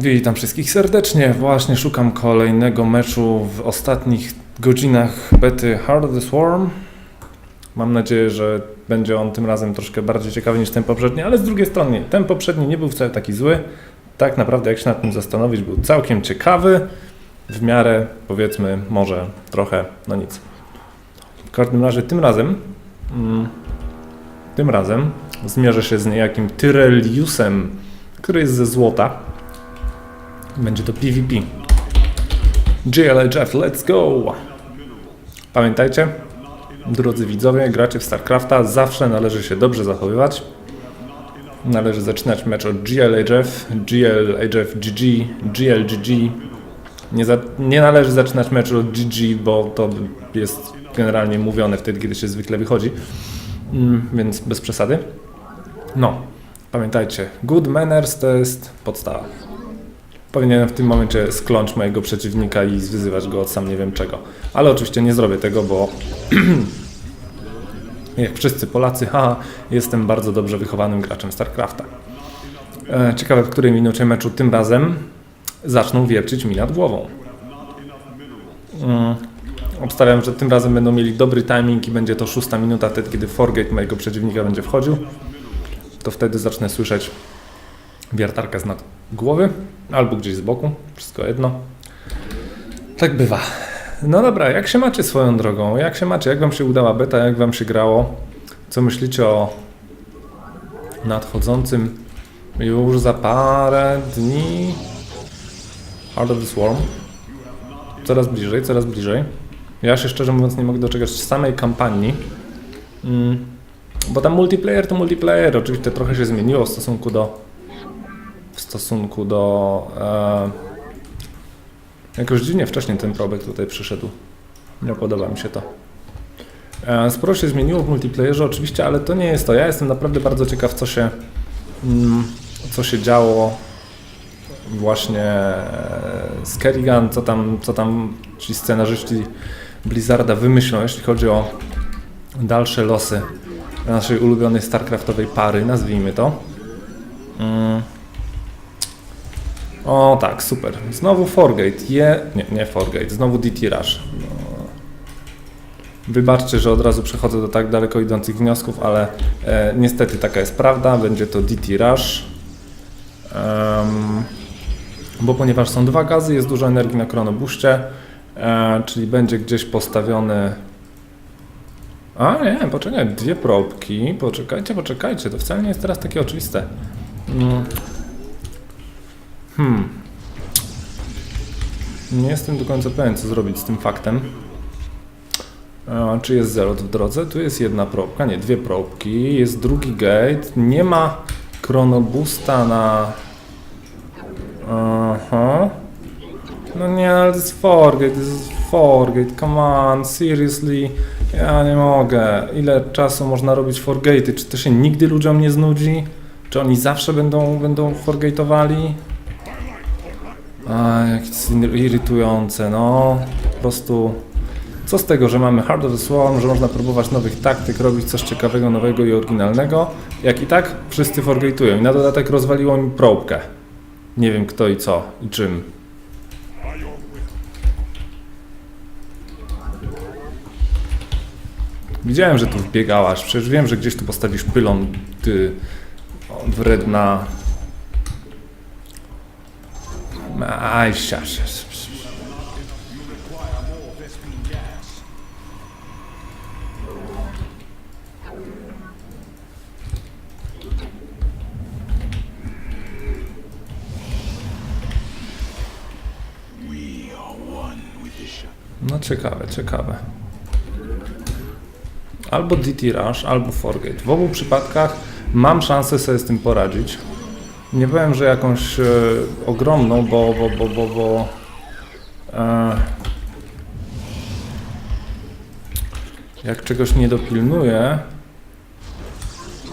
Witam wszystkich serdecznie. Właśnie szukam kolejnego meczu w ostatnich godzinach bety Heart of the Swarm. Mam nadzieję, że będzie on tym razem troszkę bardziej ciekawy niż ten poprzedni, ale z drugiej strony ten poprzedni nie był wcale taki zły. Tak naprawdę, jak się nad tym zastanowić, był całkiem ciekawy. W miarę, powiedzmy, może trochę, no nic. W każdym razie tym razem, mm, tym razem zmierzę się z niejakim Tyreliusem, który jest ze złota. Będzie to PvP. GLHF, let's go! Pamiętajcie, drodzy widzowie, gracze w StarCrafta, zawsze należy się dobrze zachowywać. Należy zaczynać mecz od GLHF, GLHF GG, GLGG. Nie, za, nie należy zaczynać meczu od GG, bo to jest generalnie mówione wtedy, kiedy się zwykle wychodzi. Mm, więc bez przesady. No, pamiętajcie, good manners to jest podstawa. Powinienem w tym momencie skląć mojego przeciwnika i wyzywać go od sam nie wiem czego. Ale oczywiście nie zrobię tego, bo jak wszyscy Polacy, haha, jestem bardzo dobrze wychowanym graczem StarCrafta. E, ciekawe, w której minucie meczu tym razem zaczną wiercić mi nad głową. Mm, obstawiam, że tym razem będą mieli dobry timing i będzie to szósta minuta, wtedy kiedy Forgate mojego przeciwnika będzie wchodził. To wtedy zacznę słyszeć wiertarkę z nad głowy albo gdzieś z boku, wszystko jedno. Tak bywa. No dobra, jak się macie swoją drogą? Jak się macie? Jak wam się udała beta? Jak wam się grało? Co myślicie o nadchodzącym już za parę dni Heart of the Swarm? Coraz bliżej, coraz bliżej. Ja się szczerze mówiąc nie mogę doczekać samej kampanii. Mm, bo tam multiplayer to multiplayer. Oczywiście trochę się zmieniło w stosunku do w stosunku do. E, jakoś dziwnie wcześniej ten probek tutaj przyszedł. Nie podoba mi się to. E, sporo się zmieniło w multiplayerze oczywiście, ale to nie jest to. Ja jestem naprawdę bardzo ciekaw, co się, mm, co się działo właśnie e, z Kerrigan, co tam, co tam ci scenarzyści Blizzarda wymyślą, jeśli chodzi o dalsze losy naszej ulubionej StarCraftowej pary, nazwijmy to. Mm. O tak, super. Znowu Forgate. Je... Nie, nie Forgate, znowu DT Rush. No. Wybaczcie, że od razu przechodzę do tak daleko idących wniosków, ale e, niestety taka jest prawda. Będzie to DT Rush. Em, bo ponieważ są dwa gazy, jest dużo energii na kronobuście, e, czyli będzie gdzieś postawiony... A nie, poczekaj, dwie probki. Poczekajcie, poczekajcie, to wcale nie jest teraz takie oczywiste. Mm. Hmm. Nie jestem do końca pewien, co zrobić z tym faktem. E, czy jest zero w drodze? Tu jest jedna probka, nie, dwie probki. Jest drugi gate. Nie ma chronobusta na... Aha. No nie, ale to jest Forgate, to jest Forgate, come on, seriously. Ja nie mogę. Ile czasu można robić Forgate'y? Czy to się nigdy ludziom nie znudzi? Czy oni zawsze będą, będą Forgate'owali? A, jak jest irytujące, no. Po prostu... Co z tego, że mamy Heart of the Swarm, że można próbować nowych taktyk, robić coś ciekawego, nowego i oryginalnego, jak i tak wszyscy forgate'ują. I na dodatek rozwaliło mi probkę. Nie wiem kto i co i czym. Widziałem, że tu wbiegałaś. Przecież wiem, że gdzieś tu postawisz pylon, ty wredna. Aj, sia. No ciekawe, ciekawe. Albo DT Rush, albo Forgate. W obu przypadkach mam szansę sobie z tym poradzić. Nie powiem, że jakąś e, ogromną, bo, bo, bo, bo, bo e, jak czegoś nie dopilnuję,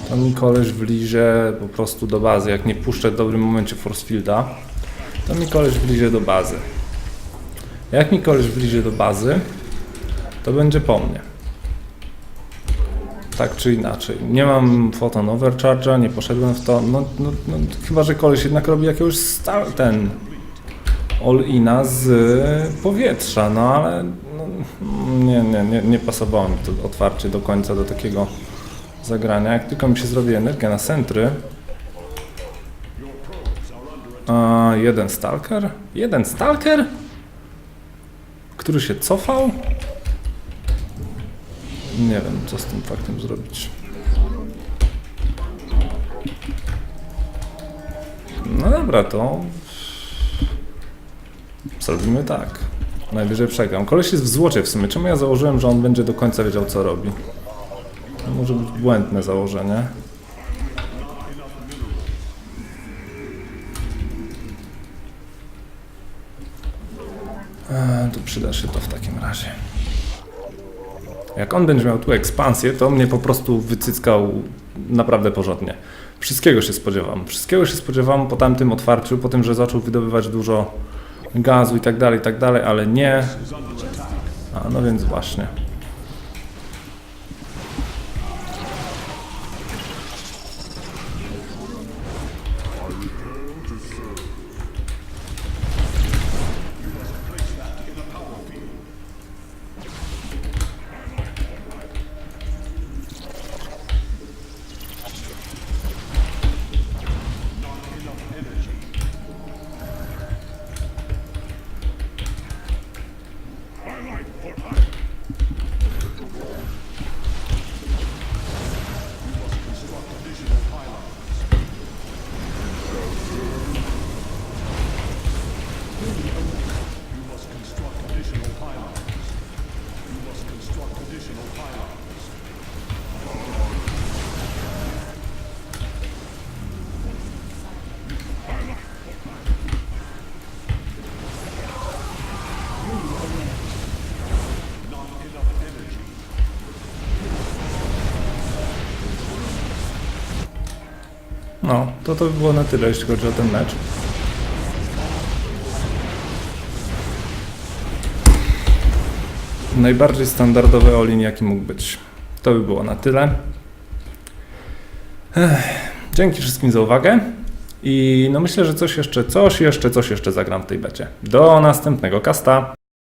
to mi koleś wlizie po prostu do bazy. Jak nie puszczę w dobrym momencie force fielda, to mi koleś wlizie do bazy. Jak mi koleś wlizie do bazy, to będzie po mnie. Tak czy inaczej. Nie mam photon overcharge'a, nie poszedłem w to. No, no, no chyba, że koleś jednak robi jakiegoś sta- ten all-ina z powietrza, no ale no, nie, nie, nie, nie pasowało mi to otwarcie do końca do takiego zagrania. Jak tylko mi się zrobi energia na centry. A, jeden stalker? Jeden stalker? Który się cofał? Nie wiem, co z tym faktem zrobić. No dobra, to zrobimy tak. Najwyżej przegram. Koleś jest w złocie w sumie. Czemu ja założyłem, że on będzie do końca wiedział, co robi? To może być błędne założenie. Eee, tu przyda się to w takim razie. Jak on będzie miał tu ekspansję, to mnie po prostu wycyckał naprawdę porządnie. Wszystkiego się spodziewam. Wszystkiego się spodziewam po tamtym otwarciu, po tym, że zaczął wydobywać dużo gazu i tak dalej, i tak dalej, ale nie. A no więc właśnie. No, to to by było na tyle, jeśli chodzi o ten mecz. Najbardziej standardowy Olin, jaki mógł być. To by było na tyle. Ech, dzięki wszystkim za uwagę. I no myślę, że coś jeszcze, coś jeszcze, coś jeszcze zagram w tej becie. Do następnego kasta.